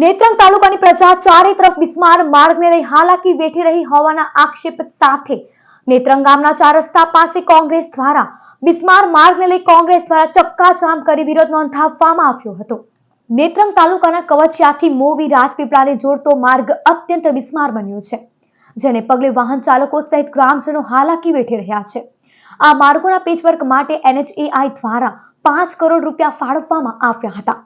નેત્રંગ તાલુકાની પ્રજા ચારે તરફ બિસ્માર માર્ગને લઈ હાલાકી વેઠી રહી હોવાના આક્ષેપ સાથે નેત્રંગ ગામના ચાર રસ્તા પાસે કોંગ્રેસ દ્વારા બિસ્માર માર્ગને લઈ કોંગ્રેસ દ્વારા ચક્કાજામ કરી વિરોધ નોંધાવવામાં આવ્યો હતો. નેત્રંગ તાલુકાના કવચિયાથી મોવી રાજપીપળાને જોડતો માર્ગ અત્યંત બિસ્માર બન્યો છે, જેને પગલે વાહન ચાલકો સહિત ગ્રામજનો હાલાકી વેઠી રહ્યા છે. આ માર્ગોના પેચવર્ક માટે એનએચએઆઈ દ્વારા પાંચ કરોડ રૂપિયા ફાળવવામાં આવ્યા હતા.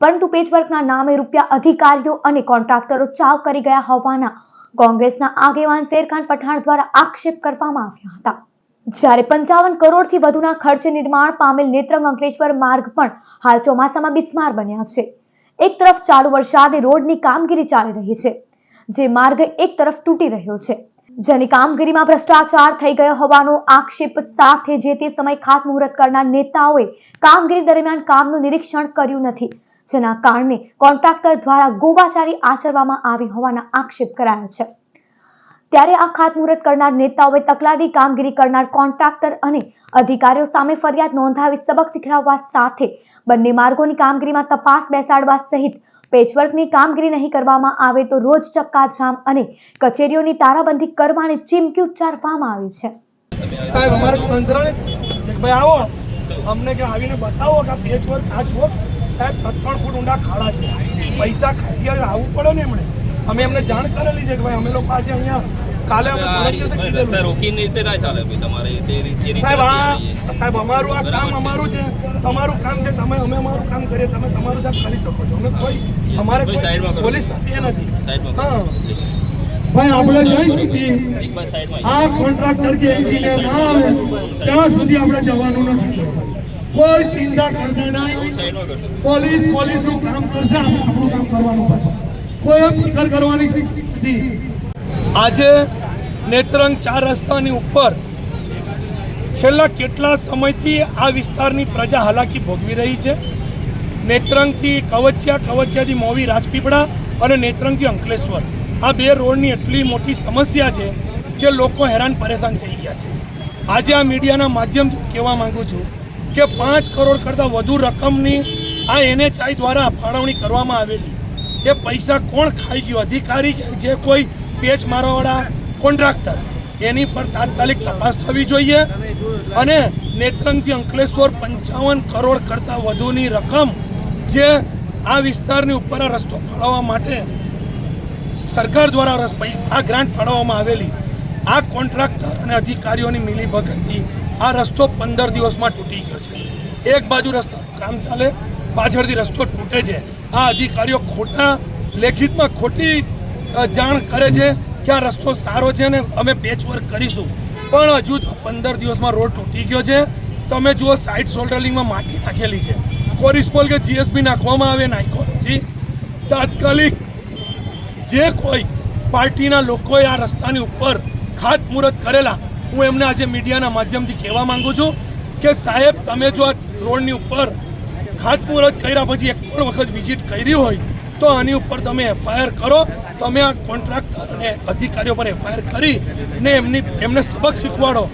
પરંતુ પેચવર્કના નામે રૂપિયા અધિકારીઓ અને કોન્ટ્રાક્ટરો ચાવ કરી ગયા હોવાના કોંગ્રેસના આગેવાન શેરખાન પઠાણ દ્વારા આક્ષેપ કરવામાં આવ્યા હતા. જ્યારે પંચાવન કરોડથી વધુના ખર્ચે નિર્માણ પામેલ નેત્રંગ અંકલેશ્વર માર્ગ પણ હાલ ચોમાસામાં બિસ્માર બન્યા છે. એક તરફ ચાલુ વરસાદે રોડની કામગીરી ચાલી રહી છે, જે માર્ગ એક તરફ તૂટી રહ્યો છે. જેની કામગીરીમાં ભ્રષ્ટાચાર થઈ ગયો હોવાનો આક્ષેપ સાથે જે તે સમય ખાતમુહૂર્ત કરનાર નેતાઓએ કામગીરી દરમિયાન કામનું નિરીક્ષણ કર્યું નથી. જેના કારણે કોન્ટ્રાક્ટર દ્વારા ગોવાચારી આચરવામાં આવી હોવાના આક્ષેપ કરાયા છે. ત્યારે આ ખાતમુહૂર્ત કરનાર નેતાઓએ તકલાદી કામગીરી કરનાર કોન્ટ્રાક્ટર અને અધિકારીઓ સામે ફરિયાદ નોંધાવી સબક શીખડાવવા સાથે બંને માર્ગોની કામગીરીમાં તપાસ બેસાડવા સહિત પેચવર્કની કામગીરી નહીં કરવામાં આવે તો રોજ ચક્કાજામ અને કચેરીઓની તારાબંધી કરવાની ચીમકી ઉચ્ચારવામાં આવી છે. સાહેબ, અમારે તંત્રને ભાઈ આવો, અમને કે આવીને બતાવો કે આ પેચ આ સાહેબ ત્રણ ફૂટ ઊંડા ખાડા છે. પૈસા ખાઈ ગયા આવવું પડે ને એમણે? અમે એમને જાણ કરેલી છે કે ભાઈ અમે લોકો આજે અહીંયા કાલે અમે રોકીને રીતે ના ચાલે તમારે સાહેબ આ સાહેબ અમારું આ કામ અમારું છે. તમારું કામ છે તમે અમે અમારું કામ કરીએ તમે તમારું સાહેબ કરી શકો છો. અમે કોઈ અમારે. પોલીસ સાથે એ નથી. હા. ભાઈ આપણે જઈ સાઈડમાં આ કોન્ટ્રાક્ટર કે એન્જિનિયર ના આવે ત્યાં સુધી આપણે જવાનું નથી. કોઈ ચિંતા કરતા નહીં. પોલીસ પોલીસનું કામ કરશે, આપણે આપણું કામ કરવાનું પણ. કોઈ ફિકર કરવાની નથી. આજે નેત્રંગ ચાર રસ્તાની ઉપર છેલ્લા કેટલા સમયથી આ વિસ્તારની પ્રજા હાલાકી ભોગવી રહી છે? નેત્રંગથી કવચિયા, કવચિયાથી મોવી રાજપીપળા અને નેત્રંગથી અંકલેશ્વર. આ બે રોડની એટલી મોટી સમસ્યા છે કે લોકો હેરાન પરેશાન થઈ ગયા છે. આજે આ મીડિયાના માધ્યમથી કહેવા માંગુ છું કે પાંચ કરોડ કરતાં વધુ રકમની આ એનએચઆઈ દ્વારા ફાળવણી કરવામાં આવેલી. એ પૈસા કોણ ખાઈ ગયો? અધિકારી કે જે કોઈ પેચ મારવાવાળા કોન્ટ્રાક્ટર? એની પર તાત્કાલિક તપાસ થવી જોઈએ. અને નેત્રંગથી અંકલેશ્વર પંચાવન કરોડ કરતાં વધુની રકમ જે આ વિસ્તારની ઉપર રસ્તો ફાળવવા માટે સરકાર દ્વારા આ ગ્રાન્ટ ફાળવવામાં આવેલી. આ કોન્ટ્રાક્ટર અને અધિકારીઓની મિલીભગતથી આ રસ્તો પંદર દિવસમાં તૂટી ગયો છે. એક બાજુ રસ્તાનું કામ ચાલે, પાછળથી રસ્તો તૂટે છે. આ અધિકારીઓ ખોટા લેખિતમાં ખોટી જાણ કરે છે કે આ રસ્તો સારો છે ને અમે પેચવર્ક કરીશું. પણ હજુ પંદર દિવસમાં રોડ તૂટી ગયો છે. તમે જુઓ સાઇડ સોલ્ડરિંગમાં માટી નાખેલી છે. કોરિસ્પોલ કે જીએસબી નાખવામાં આવે નાખ્યો નથી. તાત્કાલિક જે કોઈ પાર્ટીના લોકોએ આ રસ્તાની ઉપર ખાતમુહૂર્ત કરેલા હું એમને આજે મીડિયાના માધ્યમથી કહેવા માંગુ છું કે સાહેબ, તમે જો આ રોડની ઉપર ખાતમુહૂર્ત કર્યા પછી એક પણ વખત વિઝિટ કરી હોય તો આની ઉપર તમે એફઆઈઆર કરો. તમે આ કોન્ટ્રાક્ટર અને અધિકારીઓ પર એફઆઈઆર કરી ને એમની એમને સબક શીખવાડો.